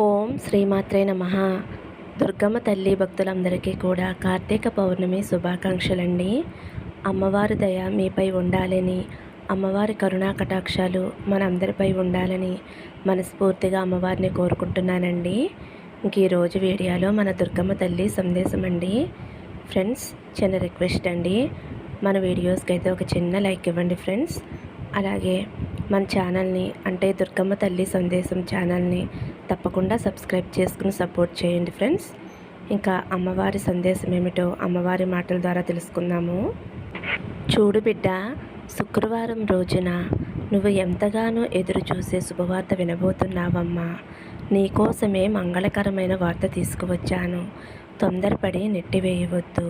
ఓం శ్రీమాత్రే నమ. దుర్గమ్మ తల్లి భక్తులందరికీ కూడా కార్తీక పౌర్ణమి శుభాకాంక్షలండి. అమ్మవారి దయ మీపై ఉండాలని అమ్మవారి కరుణా కటాక్షాలు మనందరిపై ఉండాలని మనస్ఫూర్తిగా అమ్మవారిని కోరుకుంటున్నానండి. ఇంక ఈరోజు వీడియోలో మన దుర్గమ్మ తల్లి సందేశం అండి ఫ్రెండ్స్ చిన్న రిక్వెస్ట్ అండి. మన వీడియోస్కి అయితే ఒక చిన్న లైక్ ఇవ్వండి ఫ్రెండ్స్. అలాగే మన ఛానల్ని అంటే దుర్గమ్మ తల్లి సందేశం ఛానల్ని తప్పకుండా సబ్స్క్రైబ్ చేసుకుని సపోర్ట్ చేయండి ఫ్రెండ్స్. ఇంకా అమ్మవారి సందేశం ఏమిటో అమ్మవారి మాటల ద్వారా తెలుసుకుందాము. చూడు బిడ్డ శుక్రవారం రోజున నువ్వు ఎంతగానో ఎదురు చూసే శుభవార్త వినబోతున్నావమ్మా. నీకోసమే మంగళకరమైన వార్త తీసుకువచ్చాను. తొందరపడి నెట్టివేయవద్దు.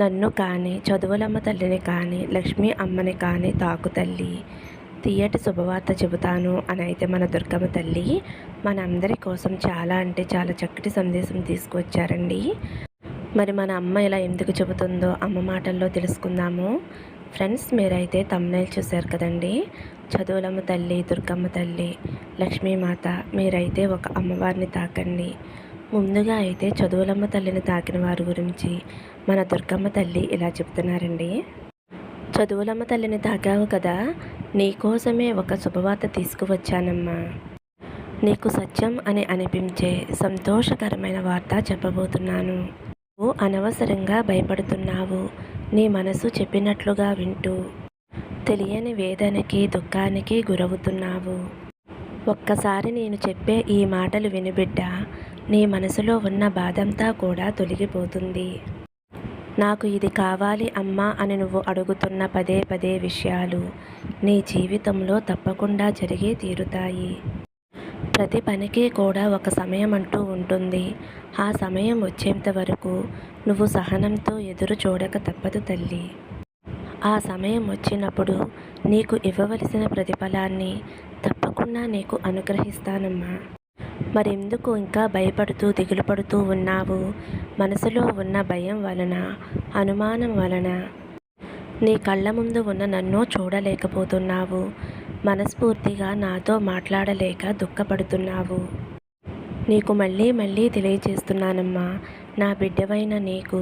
నన్ను కానీ చదువులమ్మ తల్లిని కానీ లక్ష్మీ అమ్మని కానీ తాకు తల్లి. తీయటి శుభవార్త చెబుతాను అని అయితే మన దుర్గమ్మ తల్లి మన అందరి కోసం చాలా అంటే చాలా చక్కటి సందేశం తీసుకువచ్చారండి. మరి మన అమ్మ ఇలా ఎందుకు చెబుతుందో అమ్మ మాటల్లో తెలుసుకుందాము. ఫ్రెండ్స్ మీరైతే తమ్నైల్ చూశారు కదండి. చదువులమ్మ తల్లి దుర్గమ్మ తల్లి లక్ష్మీమాత మీరైతే ఒక అమ్మవారిని తాకండి. ముందుగా అయితే చదువులమ్మ తల్లిని తాకిన వారి గురించి మన దుర్గమ్మ తల్లి ఇలా చెప్తున్నారండి చదువులమ్మ తల్లిని తాకావు కదా నీకోసమే ఒక శుభవార్త తీసుకువచ్చానమ్మా. నీకు సత్యం అని అనిపించే సంతోషకరమైన వార్త చెప్పబోతున్నాను. నువ్వు అనవసరంగా భయపడుతున్నావు నీ మనసు చెప్పినట్లుగా వింటూ తెలియని వేదనకి దుఃఖానికి గురవుతున్నావు. ఒక్కసారి నేను చెప్పే ఈ మాటలు వినిబిడ్డ నీ మనసులో ఉన్న బాధంతా కూడా తొలగిపోతుంది. నాకు ఇది కావాలి అమ్మా అని నువ్వు అడుగుతున్న పదే పదే విషయాలు నీ జీవితంలో తప్పకుండా జరిగే తీరుతాయి. ప్రతి పనికి కూడా ఒక సమయం అంటూ ఉంటుంది. ఆ సమయం వచ్చేంత వరకు నువ్వు సహనంతో ఎదురు చూడక తప్పదు తల్లి. ఆ సమయం వచ్చినప్పుడు నీకు ఇవ్వవలసిన ప్రతిఫలాన్ని తప్పకుండా నీకు అనుగ్రహిస్తానమ్మా. మరెందుకు ఇంకా భయపడుతూ దిగులు పడుతూ ఉన్నావు? మనసులో ఉన్న భయం వలన అనుమానం వలన. నీ కళ్ళ ముందు ఉన్న నన్ను చూడలేకపోతున్నావు. మనస్ఫూర్తిగా నాతో మాట్లాడలేక దుఃఖపడుతున్నావు. నీకు మళ్ళీ మళ్ళీ తెలియజేస్తున్నానమ్మా నా బిడ్డవైన నీకు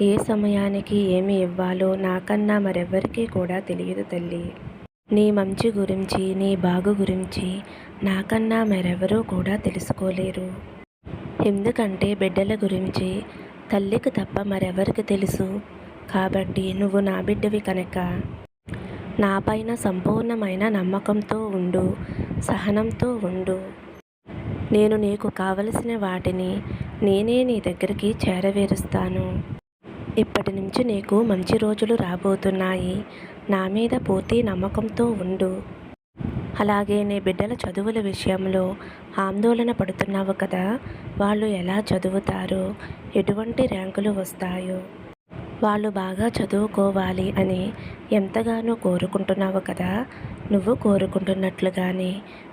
ఏ సమయానికి ఏమి ఇవ్వాలో నాకన్నా మరెవ్వరికీ కూడా తెలియదు తల్లి. నీ మంచి గురించి నీ బాగు గురించి నాకన్నా మరెవరూ కూడా తెలుసుకోలేరు. ఎందుకంటే బిడ్డల గురించి తల్లికి తప్ప మరెవరికి తెలుసు? కాబట్టి నువ్వు నా బిడ్డవి కనుక. నాపైన సంపూర్ణమైన నమ్మకంతో ఉండు సహనంతో ఉండు. నేను నీకు కావలసిన వాటిని నేనే నీ దగ్గరికి చేరవేరుస్తాను. ఇప్పటి నుంచి నీకు మంచి రోజులు రాబోతున్నాయి. నా మీద పూర్తి నమ్మకంతో ఉండు. అలాగే నీ బిడ్డల చదువుల విషయంలో ఆందోళన పడుతున్నావు కదా వాళ్ళు ఎలా చదువుతారో? ఎటువంటి ర్యాంకులు వస్తాయో? వాళ్ళు బాగా చదువుకోవాలి అని ఎంతగానో కోరుకుంటున్నావు కదా నువ్వు కోరుకుంటున్నట్లుగానే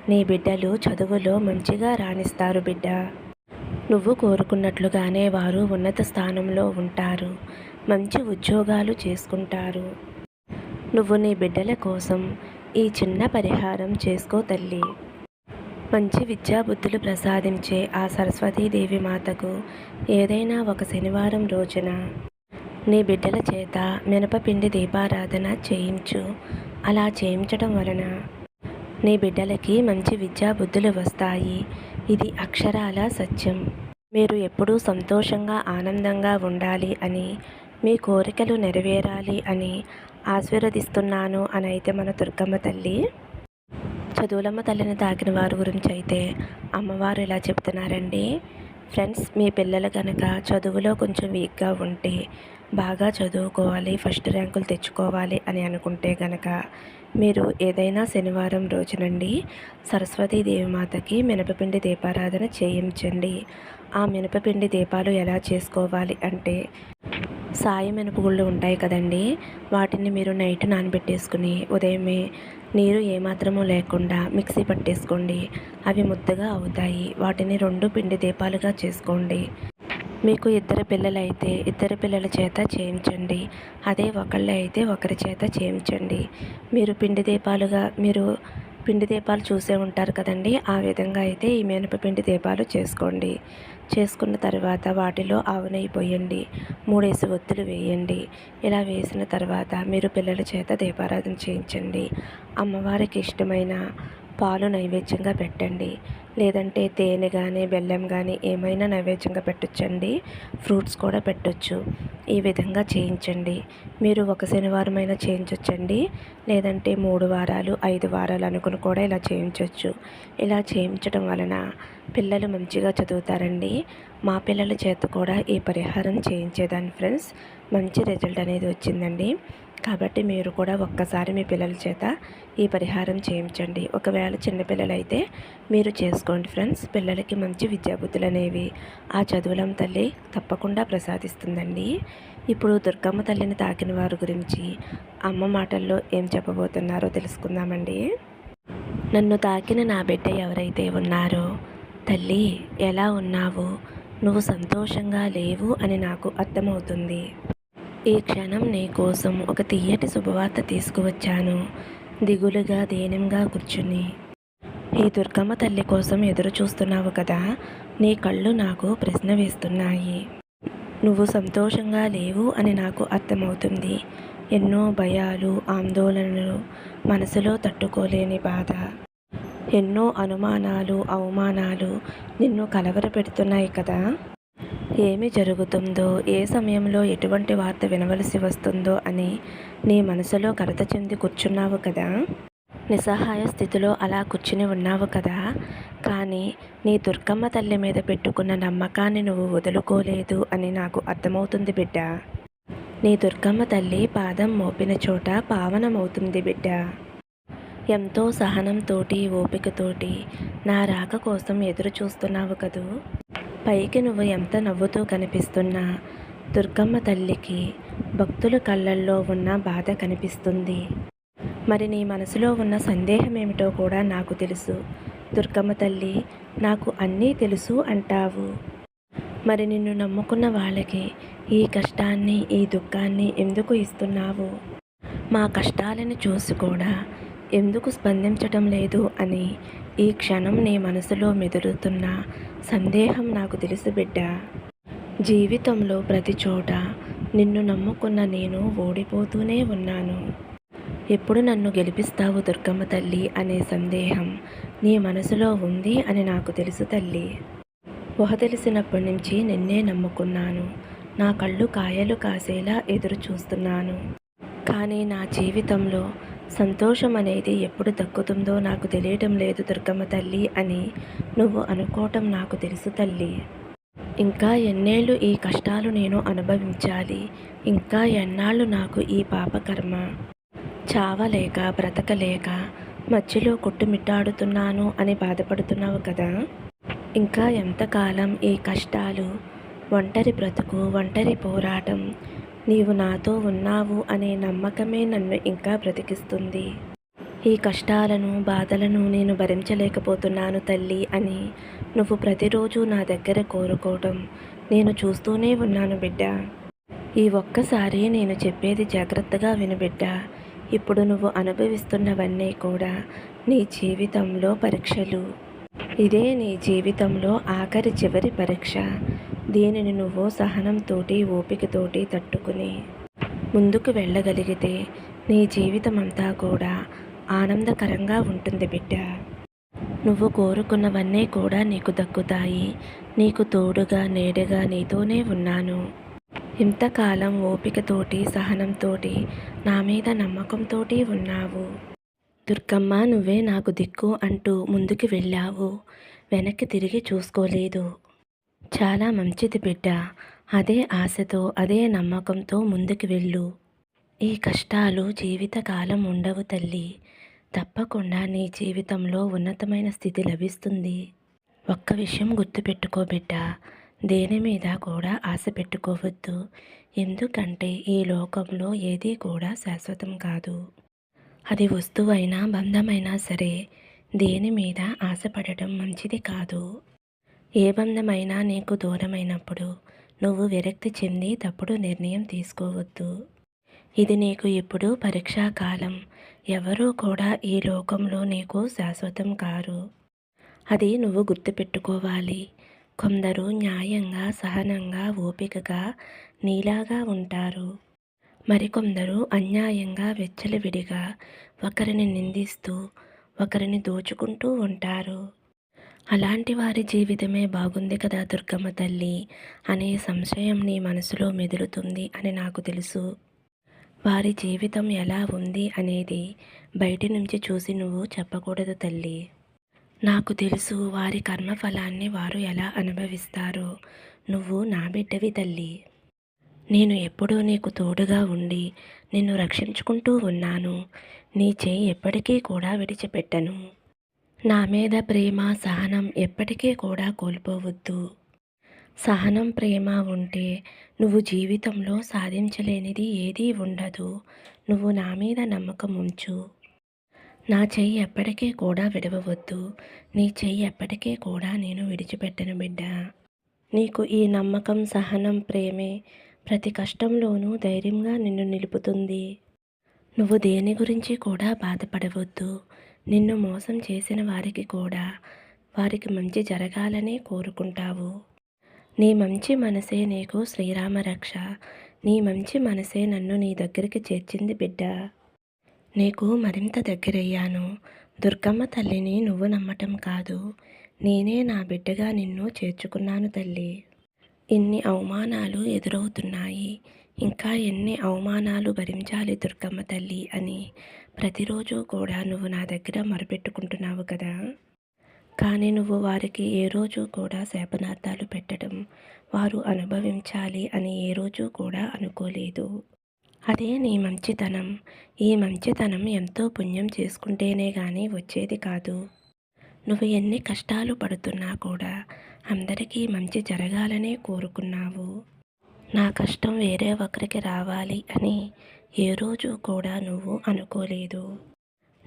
నీ బిడ్డలు చదువులో మంచిగా రాణిస్తారు బిడ్డ. నువ్వు కోరుకున్నట్లుగానే వారు ఉన్నత స్థానంలో ఉంటారు మంచి ఉద్యోగాలు చేసుకుంటారు. నువ్వు నీ బిడ్డల కోసం ఈ చిన్న పరిహారం చేసుకో తల్లి. మంచి విద్యాబుద్ధులు ప్రసాదించే ఆ సరస్వతీదేవి మాతకు ఏదైనా ఒక శనివారం రోజున నీ బిడ్డల చేత మినపపిండి దీపారాధన చేయించు. అలా చేయించడం వలన నీ బిడ్డలకి మంచి విద్యాబుద్ధులు వస్తాయి. ఇది అక్షరాల సత్యం. మీరు ఎప్పుడూ సంతోషంగా ఆనందంగా ఉండాలి అని మీ కోరికలు నెరవేరాలి అని ఆశీర్వదిస్తున్నాను అని అయితే మన దుర్గమ్మ తల్లి చదువులమ్మ తల్లిని తాకిన వారి గురించి అయితే అమ్మవారు ఇలా చెప్తున్నారండి. ఫ్రెండ్స్ మీ పిల్లలు కనుక చదువులో కొంచెం వీక్గా ఉంటే బాగా చదువుకోవాలి ఫస్ట్ ర్యాంకులు తెచ్చుకోవాలి అని అనుకుంటే కనుక మీరు ఏదైనా శనివారం రోజునండి సరస్వతీదేవి మాతకి మినపపిండి దీపారాధన చేయించండి. ఆ మినపపిండి దీపాలు ఎలా చేసుకోవాలి అంటే సాయి మినపగుళ్ళు ఉంటాయి కదండి వాటిని మీరు నైట్ నానబెట్టేసుకుని ఉదయమే నీరు ఏమాత్రమూ లేకుండా మిక్సీ పట్టేసుకోండి. అవి ముద్దగా అవుతాయి. వాటిని రెండు పిండి దీపాలుగా చేసుకోండి. మీకు ఇద్దరు పిల్లలు అయితే ఇద్దరు పిల్లల చేత చేయించండి. అదే ఒకళ్ళు అయితే ఒకరి చేత చేయించండి. మీరు పిండి దీపాలుగా మీరు పిండి దీపాలు చూసే ఉంటారు కదండి ఆ విధంగా అయితే ఈ మినపపిండి దీపాలు చేసుకోండి. చేసుకున్న తర్వాత వాటిలో ఆవు నెయ్యి పోయండి మూడేసి ఒత్తులు వేయండి. ఇలా వేసిన తర్వాత మీరు పిల్లల చేత దీపారాధన చేయించండి. అమ్మవారికి ఇష్టమైన పాలు నైవేద్యంగా పెట్టండి. లేదంటే తేనె కానీ బెల్లం కానీ ఏమైనా నైవేద్యంగా పెట్టొచ్చండి. ఫ్రూట్స్ కూడా పెట్టొచ్చు. ఈ విధంగా చేయించండి. మీరు ఒక శనివారం అయినా చేయించవచ్చండి లేదంటే మూడు వారాలు ఐదు వారాలు అనుకుని కూడా ఇలా చేయించవచ్చు ఇలా చేయించడం వలన పిల్లలు మంచిగా చదువుతారండి. మా పిల్లల చేత కూడా ఈ పరిహారం చేయించేదాన్ని ఫ్రెండ్స్. మంచి రిజల్ట్ అనేది వచ్చిందండి. కాబట్టి మీరు కూడా ఒక్కసారి మీ పిల్లల చేత ఈ పరిహారం చేయించండి. ఒకవేళ చిన్నపిల్లలైతే మీరు చేసుకోండి ఫ్రెండ్స్. పిల్లలకి మంచి విద్యాబుద్ధులు అనేవి ఆ చదువులం తల్లి తప్పకుండా ప్రసాదిస్తుందండి. ఇప్పుడు దుర్గమ్మ తల్లిని తాకిన వారి గురించి అమ్మ మాటల్లో ఏం చెప్పబోతున్నారో తెలుసుకుందామండి. నన్ను తాకిన నా బిడ్డ ఎవరైతే ఉన్నారో తల్లి ఎలా ఉన్నావు? నువ్వు సంతోషంగా లేవు అని నాకు అర్థమవుతుంది. ఈ క్షణం నీ కోసం ఒక తీయటి శుభవార్త తీసుకువచ్చాను. దిగులుగా దీనంగా కూర్చుని. ఈ దుర్గమ్మ తల్లి కోసం ఎదురు చూస్తున్నావు కదా నీ కళ్ళు నాకు ప్రశ్న వేస్తున్నాయి. నువ్వు సంతోషంగా లేవు అని నాకు అర్థమవుతుంది. ఎన్నో భయాలు ఆందోళనలు మనసులో తట్టుకోలేని బాధ. ఎన్నో అనుమానాలు అవమానాలు నిన్ను కలవరపెడుతున్నాయి కదా. ఏమి జరుగుతుందో ఏ సమయంలో ఎటువంటి వార్త వినవలసి వస్తుందో అని నీ మనసులో కలత చెంది కూర్చున్నావు కదా? నిస్సహాయ స్థితిలో అలా కూర్చుని ఉన్నావు కదా? కానీ నీ దుర్గమ్మ తల్లి మీద పెట్టుకున్న నమ్మకాన్ని నువ్వు వదులుకోలేదు అని నాకు అర్థమవుతుంది బిడ్డ. నీ దుర్గమ్మ తల్లి పాదం మోపిన చోట పావనమవుతుంది బిడ్డ. ఎంతో సహనంతోటి ఓపికతోటి నా రాక కోసం ఎదురు చూస్తున్నావు కదూ? పైకి నువ్వు ఎంత నవ్వుతూ కనిపిస్తున్నా దుర్గమ్మ తల్లికి భక్తుల కళ్ళల్లో ఉన్న బాధ కనిపిస్తుంది. మరి నీ మనసులో ఉన్న సందేహం ఏమిటో కూడా నాకు తెలుసు. దుర్గమ్మ తల్లి నాకు అన్నీ తెలుసు అంటావు. మరి నిన్ను నమ్ముకున్న వాళ్ళకి ఈ కష్టాన్ని ఈ దుఃఖాన్ని ఎందుకు ఇస్తున్నావు? మా కష్టాలను చూసి కూడా ఎందుకు స్పందించటం లేదు అని ఈ క్షణం నీ మనసులో మెదులుతున్న సందేహం నాకు తెలుసు బిడ్డ. జీవితంలో ప్రతి చోట నిన్ను నమ్ముకున్న నేను ఓడిపోతూనే ఉన్నాను. ఎప్పుడు నన్ను గెలిపిస్తావు దుర్గమ్మ తల్లి అనే సందేహం నీ మనసులో ఉంది అని నాకు తెలుసు తల్లి. ఊహ తెలిసినప్పటి నుంచి నిన్నే నమ్ముకున్నాను. నా కళ్ళు కాయలు కాసేలా ఎదురు చూస్తున్నాను కానీ నా జీవితంలో సంతోషం అనేది ఎప్పుడు దక్కుతుందో నాకు తెలియటం లేదు దుర్గమ్మ తల్లి అని నువ్వు అనుకోవటం నాకు తెలుసు తల్లి. ఇంకా ఎన్నేళ్ళు ఈ కష్టాలు నేను అనుభవించాలి. ఇంకా ఎన్నాళ్ళు నాకు ఈ పాపకర్మ? చావలేక బ్రతకలేక మధ్యలో కొట్టుమిట్టాడుతున్నాను అని బాధపడుతున్నావు కదా? ఇంకా ఎంతకాలం ఈ కష్టాలు? ఒంటరి బ్రతుకు ఒంటరి పోరాటం నీవు నాతో ఉన్నావు అనే నమ్మకమే నన్ను ఇంకా బ్రతికిస్తుంది. ఈ కష్టాలను బాధలను నేను భరించలేకపోతున్నాను తల్లి అని నువ్వు ప్రతిరోజు నా దగ్గర కోరుకోవటం నేను చూస్తూనే ఉన్నాను బిడ్డ. ఈ ఒక్కసారి నేను చెప్పేది జాగ్రత్తగా విను బిడ్డ. ఇప్పుడు నువ్వు అనుభవిస్తున్నవన్నీ కూడా నీ జీవితంలో పరీక్షలు. ఇదే నీ జీవితంలో ఆఖరి చివరి పరీక్ష. దీనిని నువ్వు సహనంతోటి ఓపికతోటి తట్టుకుని ముందుకు వెళ్ళగలిగితే నీ జీవితం అంతా కూడా ఆనందకరంగా ఉంటుంది బిడ్డ. నువ్వు కోరుకున్నవన్నీ కూడా నీకు దక్కుతాయి. నీకు తోడుగా నేడుగా నీతోనే ఉన్నాను. ఇంతకాలం ఓపికతోటి సహనంతోటి నా మీద నమ్మకంతోటి ఉన్నావు. దుర్గమ్మ నువ్వే నాకు దిక్కు అంటూ ముందుకు వెళ్ళావు. వెనక్కి తిరిగి చూసుకోలేదు. చాలా మంచిది బిడ్డ. అదే ఆశతో అదే నమ్మకంతో ముందుకు వెళ్ళు. ఈ కష్టాలు జీవితకాలం ఉండవు తల్లి. తప్పకుండా నీ జీవితంలో ఉన్నతమైన స్థితి లభిస్తుంది. ఒక్క విషయం గుర్తుపెట్టుకో బిడ్డ. దేని మీద కూడా ఆశ పెట్టుకోవద్దు. ఎందుకంటే ఈ లోకంలో ఏదీ కూడా శాశ్వతం కాదు. అది వస్తువైనా బంధమైనా సరే దేని మీద ఆశపడటం మంచిది కాదు. ఏ బంధమైనా నీకు దూరమైనప్పుడు నువ్వు విరక్తి చెంది తప్పుడు నిర్ణయం తీసుకోవద్దు. ఇది నీకు ఇప్పుడు పరీక్షా కాలం ఎవరూ కూడా ఈ లోకంలో నీకు శాశ్వతం కారు. అది నువ్వు గుర్తుపెట్టుకోవాలి. కొందరు న్యాయంగా సహనంగా ఓపికగా నీలాగా ఉంటారు. మరికొందరు అన్యాయంగా వెచ్చలవిడిగా ఒకరిని నిందిస్తూ ఒకరిని దోచుకుంటూ ఉంటారు. అలాంటి వారి జీవితమే బాగుంది కదా దుర్గమ్మ తల్లి అనే సంశయం నీ మనసులో మెదులుతుంది అని నాకు తెలుసు. వారి జీవితం ఎలా ఉంది అనేది బయటి నుంచి చూసి నువ్వు చెప్పకూడదు తల్లి. నాకు తెలుసు వారి కర్మఫలాన్ని వారు ఎలా అనుభవిస్తారో. నువ్వు నా బిడ్డవి తల్లి. నేను ఎప్పుడూ నీకు తోడుగా ఉండి నిన్ను రక్షించుకుంటూ ఉన్నాను. నీ చేయి ఎప్పటికీ కూడా విడిచిపెట్టను. నా మీద ప్రేమ సహనం ఎప్పటికీ కూడా కోల్పోవద్దు. సహనం ప్రేమ ఉంటే నువ్వు జీవితంలో సాధించలేనిది ఏదీ ఉండదు. నువ్వు నా మీద నమ్మకం ఉంచు. నా చెయ్యి ఎప్పటికీ కూడా విడవవద్దు. నీ చెయ్యి ఎప్పటికీ కూడా నేను విడిచిపెట్టను బిడ్డ. నీకు ఈ నమ్మకం సహనం ప్రేమే ప్రతి కష్టంలోనూ ధైర్యంగా నిన్ను నిలుపుతుంది. నువ్వు దేని గురించి కూడా బాధపడవద్దు. నిన్ను మోసం చేసిన వారికి కూడా వారికి మంచి జరగాలనే కోరుకుంటావు. నీ మంచి మనసే నీకు శ్రీరామ రక్ష నీ మంచి మనసే నన్ను నీ దగ్గరికి చేర్చింది బిడ్డ. నీకు మరింత దగ్గరయ్యాను. దుర్గమ్మ తల్లిని నువ్వు నమ్మటం కాదు. నేనే నా బిడ్డగా నిన్ను చేర్చుకున్నాను తల్లి. ఇన్ని అవమానాలు ఎదురవుతున్నాయి. ఇంకా ఎన్ని అవమానాలు భరించాలి దుర్గమ్మ తల్లి అని ప్రతిరోజు కూడా నువ్వు నా దగ్గర మొరపెట్టుకుంటున్నావు కదా. కానీ నువ్వు వారికి ఏ రోజు కూడా శాపనార్థాలు పెట్టడం వారు అనుభవించాలి అని ఏ రోజు కూడా అనుకోలేదు. అదే నీ మంచితనం. ఈ మంచితనం ఎంతో పుణ్యం చేసుకుంటేనే కానీ వచ్చేది కాదు. నువ్వు ఎన్ని కష్టాలు పడుతున్నా కూడా అందరికీ మంచి జరగాలనే కోరుకున్నావు. నా కష్టం వేరే ఒకరికి రావాలి అని ఏ రోజు కూడా నువ్వు అనుకోలేదు.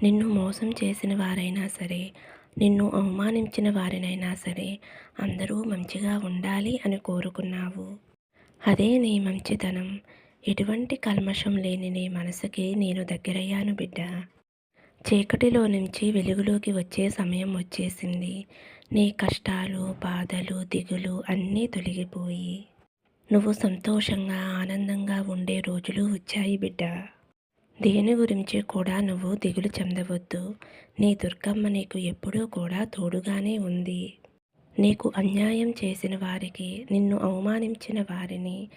నిన్ను మోసం చేసిన వారైనా సరే నిన్ను అవమానించిన వారినైనా సరే అందరూ మంచిగా ఉండాలి అని కోరుకున్నావు. అదే నీ మంచితనం. ఎటువంటి కల్మషం లేని నీ మనసుకి నేను దగ్గరయ్యాను బిడ్డ. చీకటిలో నుంచి వెలుగులోకి వచ్చే సమయం వచ్చేసింది. నీ కష్టాలు బాధలు దిగులు అన్నీ తొలగిపోయి నువ్వు సంతోషంగా ఆనందంగా ఉండే రోజులు వచ్చాయి బిడ్డ. దేని గురించి కూడా నువ్వు దిగులు చెందవద్దు. నీ దుర్గమ్మ నీకు ఎప్పుడూ కూడా తోడుగానే ఉంది. నీకు అన్యాయం చేసిన వారికి నిన్ను అవమానించిన వారిని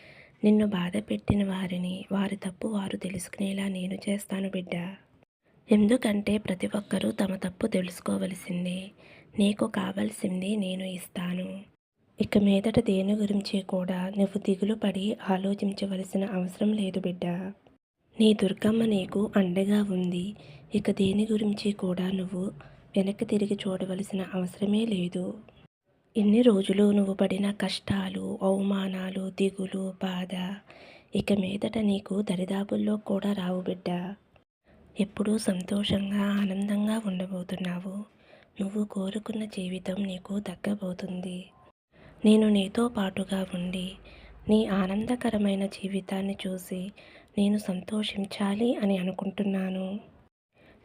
నిన్ను బాధ పెట్టిన వారిని వారి తప్పు వారు తెలుసుకునేలా నేను చేస్తాను బిడ్డ. ఎందుకంటే ప్రతి ఒక్కరూ తమ తప్పు తెలుసుకోవలసిందే. నీకు కావలసింది నేను ఇస్తాను. ఇక మీదట దేని గురించి కూడా నువ్వు దిగులు పడి ఆలోచించవలసిన అవసరం లేదు బిడ్డ. నీ దుర్గమ్మ నీకు అండగా ఉంది. ఇక దేని గురించి కూడా నువ్వు వెనక్కి తిరిగి చూడవలసిన అవసరమే లేదు. ఇన్ని రోజులు నువ్వు పడిన కష్టాలు అవమానాలు దిగులు బాధ ఇక మీదట నీకు దరిదాపుల్లో కూడా రావు బిడ్డ. ఎప్పుడూ సంతోషంగా ఆనందంగా ఉండబోతున్నావు. నువ్వు కోరుకున్న జీవితం నీకు దక్కబోతుంది. నేను నీతో పాటుగా ఉండి నీ ఆనందకరమైన జీవితాన్ని చూసి నేను సంతోషించాలి అని అనుకుంటున్నాను.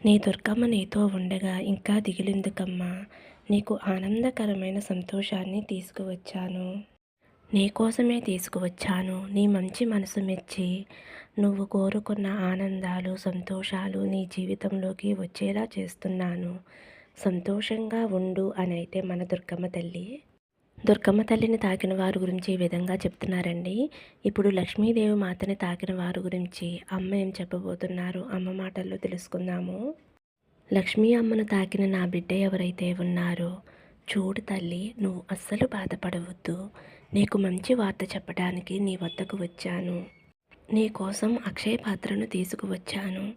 నీ దుర్గమ్మ నీతో ఉండగా ఇంకా దిగిలిందుకమ్మా. నీకు ఆనందకరమైన సంతోషాన్ని తీసుకువచ్చాను. నీకోసమే తీసుకువచ్చాను. నీ మంచి మనసు మెచ్చి నువ్వు కోరుకున్న ఆనందాలు సంతోషాలు నీ జీవితంలోకి వచ్చేలా చేస్తున్నాను. సంతోషంగా ఉండు అని అయితే మన దుర్గమ్మ తల్లి దుర్గమ్మ తల్లిని తాకిన వారి గురించి ఈ విధంగా చెప్తున్నారండి. ఇప్పుడు లక్ష్మీదేవి మాతని తాకిన వారి గురించి అమ్మ ఏం చెప్పబోతున్నారు? అమ్మ మాటల్లో తెలుసుకుందాము. లక్ష్మీ అమ్మను తాకిన నా బిడ్డ ఎవరైతే ఉన్నారో చూడు తల్లి నువ్వు అస్సలు బాధపడవద్దు. నీకు మంచి వార్త చెప్పడానికి నీ వద్దకు వచ్చాను. నీ కోసం అక్షయ పాత్రను తీసుకువచ్చాను.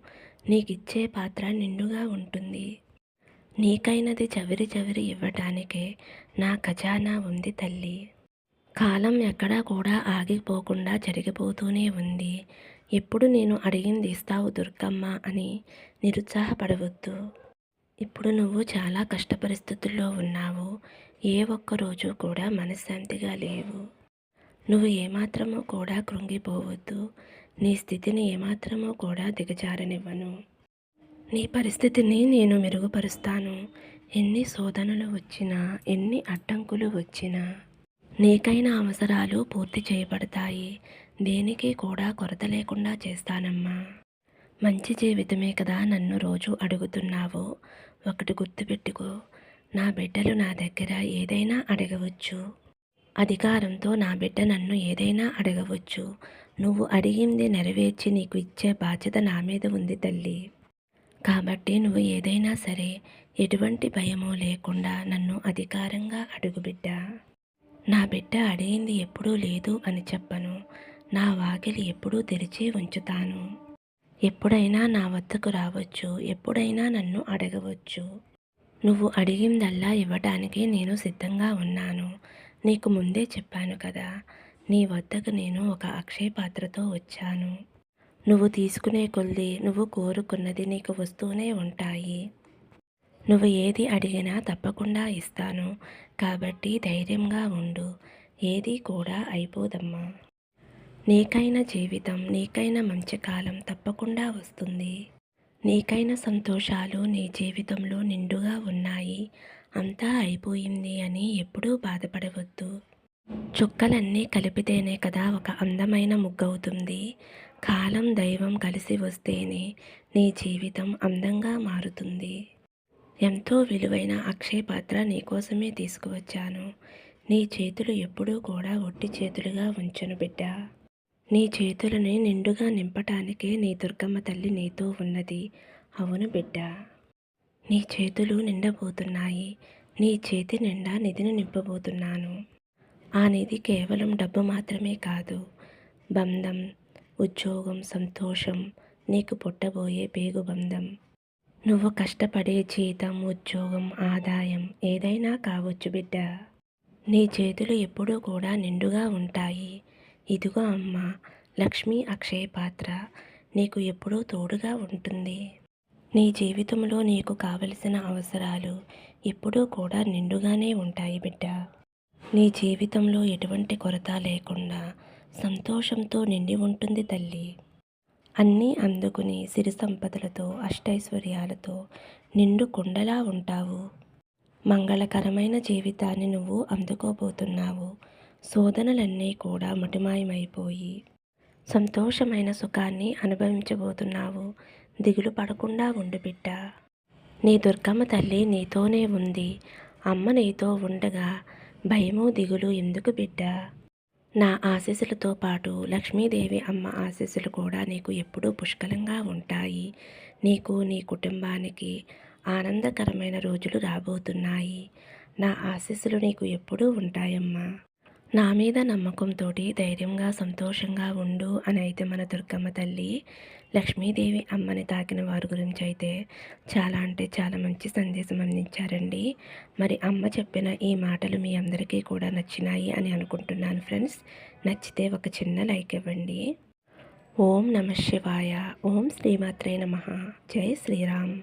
నీకిచ్చే పాత్ర నిండుగా ఉంటుంది. నీకైనది చవిరి చవిరి ఇవ్వటానికే నా ఖజానా ఉంది తల్లి. కాలం ఎక్కడా కూడా ఆగిపోకుండా జరిగిపోతూనే ఉంది. ఎప్పుడు నేను అడిగింది ఇస్తావు దుర్గమ్మ అని నిరుత్సాహపడవద్దు. ఇప్పుడు నువ్వు చాలా కష్ట పరిస్థితుల్లో ఉన్నావు. ఏ ఒక్క రోజు కూడా మనశ్శాంతిగా లేవు. నువ్వు ఏమాత్రము కూడా కృంగిపోవద్దు. నీ స్థితిని ఏమాత్రము కూడా దిగజారనివ్వను. నీ పరిస్థితిని నేను మెరుగుపరుస్తాను. ఎన్ని శోధనలు వచ్చినా ఎన్ని అడ్డంకులు వచ్చినా నీకైన అవసరాలు పూర్తి చేయబడతాయి. దేనికి కూడా కొరత లేకుండా చేస్తానమ్మా. మంచి జీవితమే కదా నన్ను రోజు అడుగుతున్నావు. ఒకటి గుర్తుపెట్టుకో నా బిడ్డలు నా దగ్గర ఏదైనా అడగవచ్చు. అధికారంతో నా బిడ్డ నన్ను ఏదైనా అడగవచ్చు. నువ్వు అడిగింది నెరవేర్చి నీకు ఇచ్చే బాధ్యత నా మీద ఉంది తల్లి. కాబట్టి నువ్వు ఏదైనా సరే ఎటువంటి భయము లేకుండా నన్ను అధికారంగా అడుగుబిడ్డ. నా బిడ్డ అడిగింది ఎప్పుడూ లేదు అని చెప్పను. నా వాకిలి ఎప్పుడూ తెరిచి ఉంచుతాను. ఎప్పుడైనా నా వద్దకు రావచ్చు ఎప్పుడైనా నన్ను అడగవచ్చు. నువ్వు అడిగిందల్లా ఇవ్వటానికి నేను సిద్ధంగా ఉన్నాను. నీకు ముందే చెప్పాను కదా నీ వద్దకు నేను ఒక అక్షయ పాత్రతో వచ్చాను. నువ్వు తీసుకునే కొద్దీ నువ్వు కోరుకున్నది నీకు వస్తూనే ఉంటాయి. నువ్వు ఏది అడిగినా తప్పకుండా ఇస్తాను. కాబట్టి ధైర్యంగా ఉండు. ఏది కూడా అయిపోదమ్మా. నీకైన జీవితం నీకైన మంచి కాలం తప్పకుండా వస్తుంది. నీకైన సంతోషాలు నీ జీవితంలో నిండుగా ఉన్నాయి. అంతా అయిపోయింది అని ఎప్పుడూ బాధపడవద్దు. చుక్కలన్నీ కలిపితేనే కదా ఒక అందమైన ముగ్గవుతుంది కాలం దైవం కలిసి వస్తేనే నీ జీవితం అందంగా మారుతుంది. ఎంతో విలువైన అక్షయ పాత్ర నీకోసమే తీసుకువచ్చాను. నీ చేతులు ఎప్పుడూ కూడా ఒట్టి చేతులుగా ఉంచను బిడ్డ. నీ చేతులని నిండుగా నింపటానికే నీ దుర్గమ్మ తల్లి నీతో ఉన్నది. అవును బిడ్డ. నీ చేతులు నిండబోతున్నాయి. నీ చేతి నిండా నిధిని నింపబోతున్నాను. ఆ నిధి కేవలం డబ్బు మాత్రమే కాదు. బంధం ఉద్యోగం సంతోషం నీకు పుట్టబోయే పేగు బంధం. నువ్వు కష్టపడే జీతం ఉద్యోగం ఆదాయం ఏదైనా కావచ్చు బిడ్డ. నీ చేతులు ఎప్పుడూ కూడా నిండుగా ఉంటాయి. ఇదిగో అమ్మ లక్ష్మీ అక్షయ పాత్ర నీకు ఎప్పుడూ తోడుగా ఉంటుంది. నీ జీవితంలో నీకు కావలసిన అవసరాలు ఎప్పుడూ కూడా నిండుగానే ఉంటాయి బిడ్డ. నీ జీవితంలో ఎటువంటి కొరత లేకుండా సంతోషంతో నిండి ఉంటుంది తల్లి. అన్నీ అందుకుని సిరి సంపదలతో అష్టైశ్వర్యాలతో నిండు కుండలా ఉంటావు. మంగళకరమైన జీవితాన్ని నువ్వు అందుకోబోతున్నావు. శోధనలన్నీ కూడా మటుమాయమైపోయి సంతోషమైన సుఖాన్ని అనుభవించబోతున్నావు. దిగులు పడకుండా ఉండు బిడ్డ. నీ దుర్గమ్మ తల్లి నీతోనే ఉంది. అమ్మ నీతో ఉండగా భయము దిగులు ఎందుకు బిడ్డ? నా ఆశీస్సులతో పాటు లక్ష్మీదేవి అమ్మ ఆశీస్సులు కూడా నీకు ఎప్పుడూ పుష్కలంగా ఉంటాయి. నీకు నీ కుటుంబానికి ఆనందకరమైన రోజులు రాబోతున్నాయి. నా ఆశీస్సులు నీకు ఎప్పుడూ ఉంటాయమ్మా. నా మీద నమ్మకంతో ధైర్యంగా సంతోషంగా ఉండు అని అయితే మన దుర్గమ్మ తల్లి లక్ష్మీదేవి అమ్మని తాకిన వారి గురించి అయితే చాలా అంటే చాలా మంచి సందేశం అందించారండి. మరి అమ్మ చెప్పిన ఈ మాటలు మీ అందరికీ కూడా నచ్చినాయి అని అనుకుంటున్నాను ఫ్రెండ్స్. నచ్చితే ఒక చిన్న లైక్ ఇవ్వండి. ఓం నమ శివాయ. ఓం శ్రీమాత్రే నమ. జై శ్రీరామ్.